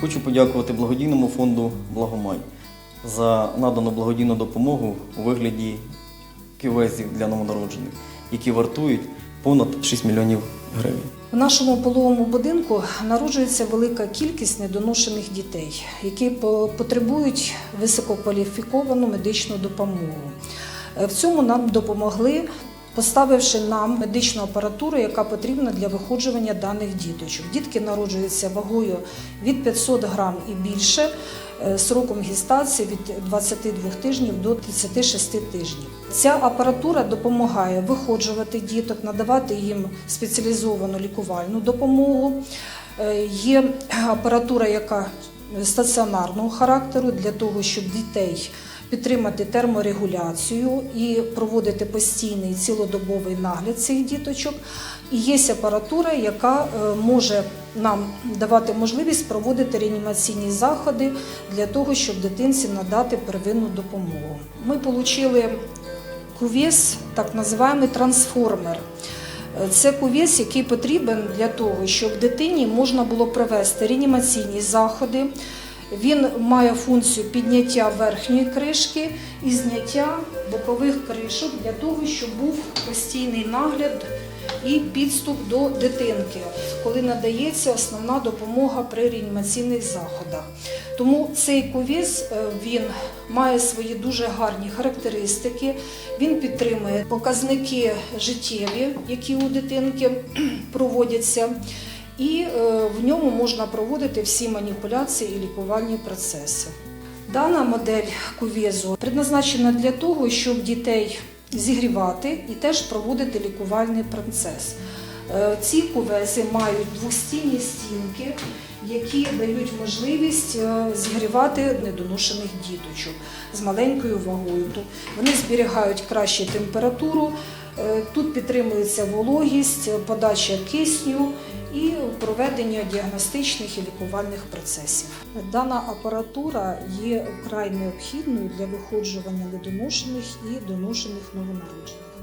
Хочу подякувати благодійному фонду Благомай за надану благодійну допомогу у вигляді кювезів для новонароджених, які вартують понад 6 мільйонів гривень. В нашому пологовому будинку народжується велика кількість недоношених дітей, які потребують висококваліфіковану медичну допомогу. Е, В цьому нам допомогли, поставивши нам медичну апаратуру, яка потрібна для виходжування даних діточок. Дітки народжуються вагою від 500 грам і більше, е, сроком гестації від 22 тижнів до 36 тижнів. Ця апаратура допомагає виходжувати діток, надавати їм спеціалізовану лікувальну допомогу. Е, Є апаратура, яка стаціонарного характеру для того, щоб дітей підтримати терморегуляцію і проводити постійний цілодобовий нагляд цих діточок. І є апаратура, яка е, може нам давати можливість проводити реанімаційні заходи для того, щоб дитинці надати первинну допомогу. Ми отримали кувес, так називаємо трансформер. Це кувес, який потрібен для того, щоб дитині можна було провести реанімаційні заходи. Він має функцію підняття верхньої кришки і зняття бокових кришок для того, щоб був постійний нагляд і підступ до дитинки, коли надається основна допомога при реанімаційних заходах. Тому цей кувіз е, він має свої дуже гарні характеристики. Він підтримує показники життєві, які у дитинки проводяться, і е, в ньому можна проводити всі маніпуляції і лікувальні процеси. Дана модель кувезу предназначена для того, щоб дітей зігрівати і теж проводити лікувальний процес. Е, Ці кувези мають двостінні стінки, які дають можливість е, зігрівати недоношених діточок з маленькою вагою. Вони зберігають краще температуру, тут підтримується вологість, подача кисню і проведення діагностичних і лікувальних процесів. Дана апаратура є вкрай необхідною для виходжування недоношених і доношених новонароджених.